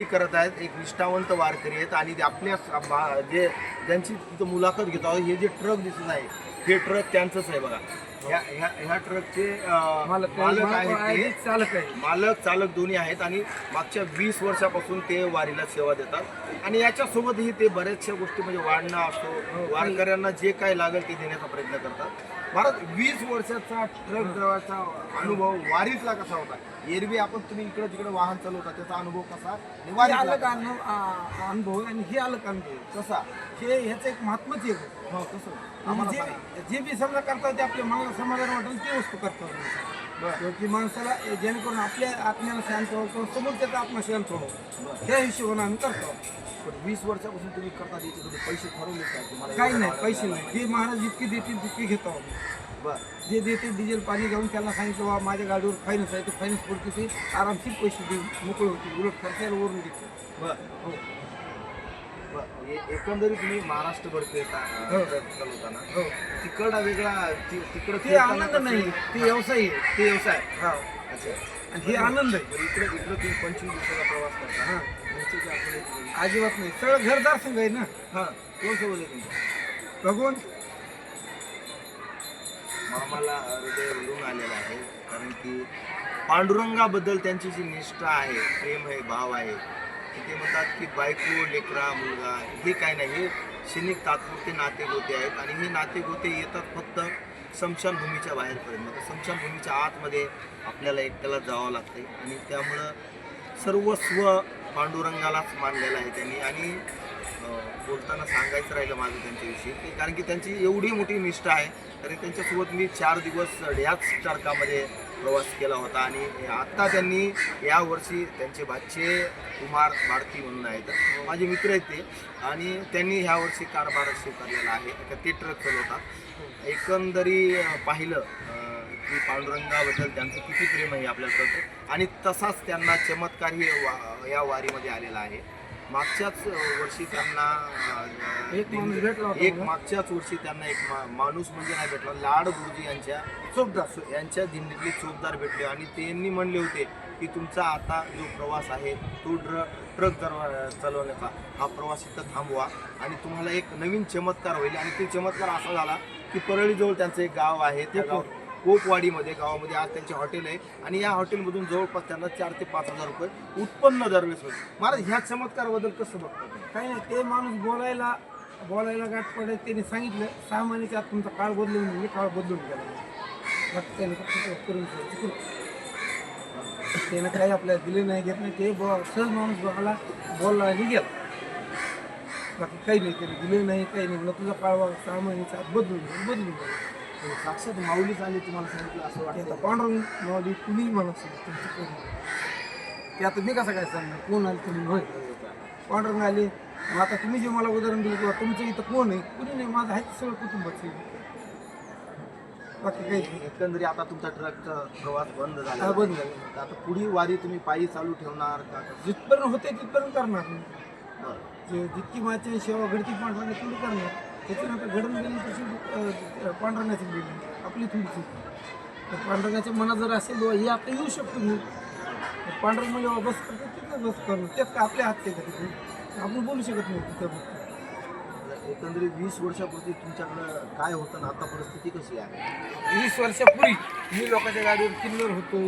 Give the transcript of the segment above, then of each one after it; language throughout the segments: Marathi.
करत आहेत. एक निष्ठावंत वारकरी आहेत आणि ते आपल्या जे ज्यांची तिथं मुलाखत घेतो आहोत हे जे ट्रक दिसत आहे हे ट्रक त्यांचंच आहे बघा. ह्या ह्या ह्या ट्रकचे मालक आहेत चालक आहे मालक चालक दोन्ही आहेत आणि मागच्या वीस वर्षापासून ते वारीला सेवा देतात. आणि याच्यासोबतही ते बऱ्याचशा गोष्टी म्हणजे वाढणं असतो वारकऱ्यांना जे काय लागेल ते देण्याचा प्रयत्न करतात. भारत वीस वर्षाचा ट्रक ड्रायव्हरचा अनुभव वारीतला कसा होता? एरवी आपण तुम्ही इकडे तिकडे वाहन चालवता त्याचा अनुभव कसा हे वारीतला अलग अनु- आ- अनुभव आहे आणि हे अलग अनुभव आहे. कसा हे ह्याचं एक आहे. हो कसं आम्हाला जे सांगा. जे बी समजा करतात ते आपल्या मनाला समाधान वाटेल ती वस्तू करतात की माणसाला जेणेकरून आपल्या आत्म्याला शांत व्हावं किंवा समोरच्याचा आत्मा शांत व्हावं त्या हिशोबाने आम्ही करतो. पण वीस वर्षापासून तुम्ही करता याच्यामध्ये पैसे ठरवले का तुम्हाला काही नाही पैसे? नाही. जे महाराज जितके देतील तितके घेतो आम्ही. बरं. जे देते डिझेल पाणी घेऊन त्यांना सांगितलं बा माझ्या गाडीवर फायनान्स आहे तो फायनान्स पुरते ते आरामशीर पैसे देऊन मोकळे होतील उलट खर्चाला वरून देते बरं. हो. एकंदरीत तुम्ही महाराष्ट्रभर फिरता हो. चालवताना हो. तिकडा वेगळा तिकडं ते आनंद नाही? ते व्यवसाय आहे. ते व्यवसाय हा. अच्छा. आणि हे आनंद आहे. इकडे इकडं तुम्ही पंचवीस दिवसाचा प्रवास करता. हा. अजिबात नाही. सगळं घरदार संघ आहे ना? हां. कोण सोबत आहे तुमचं? भगवान मामाला हृदय भरून आलेलं आहे. कारण की पांडुरंगाबद्दल त्यांची जी निष्ठा आहे प्रेम आहे भाव आहे ते म्हणतात की बायको लेकरा मुलगा हे काय नाही. हे क्षणिक तात्पुरते नातेगोते आहेत आणि हे नातेगोते येतात फक्त स्मशानभूमीच्या बाहेरपर्यंत. तर स्मशानभूमीच्या आतमध्ये आपल्याला एकट्याला जावं लागते आणि त्यामुळं सर्वस्व पांडुरंगालाच मानलेलं आहे त्यांनी. आणि बोलताना सांगायचं राहिलं माझं त्यांच्याविषयी की कारण की त्यांची एवढी मोठी निष्ठा आहे तरी त्यांच्यासोबत मी चार दिवस याच चारकामध्ये प्रवास केला होता आणि आत्ता त्यांनी यावर्षी त्यांचे भाचे कुमार भारती म्हणून आहेत. माझे मित्र आहेत ते. आणि त्यांनी ह्या वर्षी कारभार स्वीकारलेला आहे. आता ते ट्रक चालवतात एकंदरी पाहिलं की पांडुरंगाबद्दल त्यांचं किती प्रेम आहे आपल्याला कळतं. आणि तसाच त्यांना चमत्कारही वा या वारीमध्ये आलेला आहे. मागच्याच वर्षी त्यांना एक माणूस भेटला होता एक मला. मागच्याच वर्षी त्यांना एक मा- माणूस म्हणजे नाही भेटला. लाड गुरुजी यांच्या चोपदार. यांच्या दिंडीतले चोपदार भेटले आणि त्यांनी म्हणले होते की तुमचा आता जो प्रवास आहे तो ड्र ट्रक जर चालवण्याचा हा प्रवास इथं थांबवा आणि तुम्हाला एक नवीन चमत्कार होईल आणि ते चमत्कार असा झाला की परळीजवळ त्यांचं एक गाव आहे. त्या गाव कोपवाडीमध्ये गावामध्ये आज त्यांचे हॉटेल आहे. आणि या हॉटेलमधून जवळपास त्यांना चार ते पाच हजार रुपये उत्पन्न दरवेळेस होईल महाराज ह्या चमत्काराबद्दल कसं बघतो काही नाही ते माणूस बोलायला बोलायला गाठ पडे त्याने सांगितलं सहा महिन्याच्या आत तुमचा काळ बदलून म्हणजे काळ बदलून गेला त्याने फक्त करून चुकून. त्यानं काही आपल्याला दिले नाही घेत नाही. ते बो सहज माणूस बोलायला बोलला आणि गेला बाकी काही नाही त्याने दिले नाही काही नाही. म्हणलं तुझा काळ सहा महिन्याच्या आत बदलून बदलून गेला साक्षात माऊलीच आली तुम्हाला सांगितलं असं वाटतं आता पांडुरंग माऊली कुणी म्हणा तुमचं कोण ते आता मी कसं काय सांगणार कोण आले तुम्ही होय पांडुरंग आले मग आता तुम्ही जे मला उदाहरण दिलं किंवा तुमचं इथं कोण आहे कुणी नाही माझं आहे सगळं कुटुंबाचं. बाकी काही नाही. एकंदरी आता तुमचा ट्रकचा प्रवास बंद झाला हा, बंद झाला. तर आता पुढील वारी तुम्ही पायी चालू ठेवणार का जिथपर्यंत होते तिथपर्यंत करणार मी. बरं. जे जितकी माझी सेवा घडती पांढराने तेवढी करणार त्याच्यानंतर घडून गेली तशी पांढरण्याची गेली आपली थोडीशी तर पांढरण्याच्या मनात जर असेल हे आता येऊ शकतो मी. तर पांढरं म्हणजे बस करतो तिथं बस करणं त्यात आपल्या हात आहे का तिथे? आपण बोलू शकत नाही तिथं एकंदरीत वीस वर्षापूर्वी तुमच्याकडं काय होतं ना आता परिस्थिती कशी आहे? वीस वर्षापूर्वी मी लोकांच्या गाडीवर किन्नर होतो.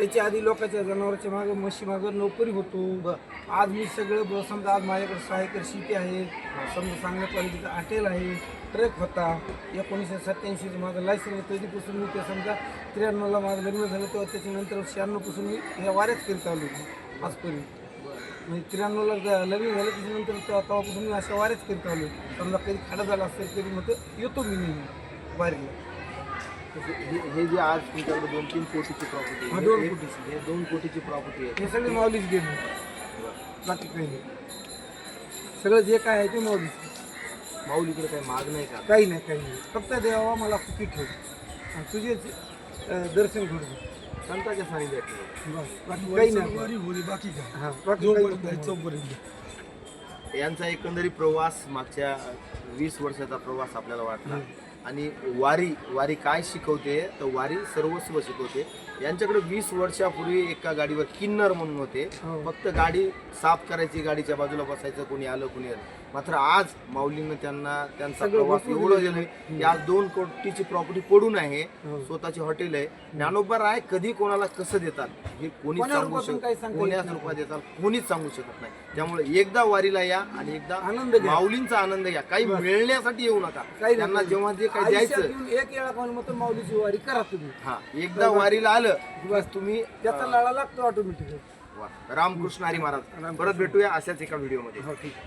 त्याच्या आधी लोकांच्या जनावरांच्या मागं म्हशी मागं नोकरी होतो. आज मी सगळं ब- समजा आज माझ्याकडे सहा एकर शेती आहे. समजा चांगल्या क्वालिटीचं हॉटेल आहे ट्रक होता. एकोणीसशे सत्याऐंशीचं माझं लायसन त्याच्यापासून मी ते समजा त्र्याण्णवला माझं लग्न झालं तेव्हा त्याच्यानंतर शहाण्णवपासून मी ह्या वाऱ्याच करीत आलो होतो. आजपर्यंत. म्हणजे त्र्याण्णवला लग्न झालं त्याच्यानंतर तेव्हा तेव्हापासून मी अशा वाऱ्याच करीत आलो समजा कधी खाडा झाला असेल तरी मग येतो मी नेहमी वारीला. हे जे आज तुमच्याकडे दोन तीन कोटीची प्रॉपर्टी हा, दोन कोटीची. हे दोन कोटीची प्रॉपर्टी आहे. हे सगळे माऊलीच गेले बाकी काही नाही. सगळं जे काय आहे ते माऊलीच माऊलीकडे काही माग नाही का? काही नाही काही नाही. फक्त देवा मला सुखी ठेव. आणि तुझेच अं, दर्शन घडू दे. संताच्या सानिध्यात ठेवा. बस. बाकी काही नाही. होली बाकी काय हां बाकी काही जोपर्यंत नाही. चौपर्यंत. यांचा एकंदरीत प्रवास मागच्या वीस वर्षाचा प्रवास आपल्याला वाटला. आणि वारी वारी काय शिकवते? तर वारी सर्वस्व शिकवते. यांच्याकडे वीस वर्षापूर्वी एका गाडीवर किन्नर म्हणून होते. हो. फक्त गाडी साफ करायची गाडीच्या बाजूला बसायचं कोणी आलं कोणी आलं. मात्र आज माऊलीनं त्यांना त्यांचा प्रवास एवढं दिलं. की आज दोन कोटीची प्रॉपर्टी पडून आहे. हो. स्वतःची हॉटेल आहे. ज्ञानोबा राय कधी कोणाला कसं देतात? हे कोणीच सांगू शकत कोण्याच. रूपात देतात कोणीच सांगू शकत नाही. त्यामुळे एकदा वारीला या आणि एकदा आनंद घ्या. माऊलींचा आनंद घ्या. काही. मिळण्यासाठी येऊ नका. काही त्यांना. जेव्हा जे काही द्यायचं. एक वेळा कोण मग माऊलीची वारी करा तुम्ही. हा एकदा वारीला आलं बस तुम्ही त्याचा लढा लागतो ऑटोमॅटिक. रामकृष्ण हरी महाराज. परत भेटूया अशाच एका व्हिडिओमध्ये ठीक.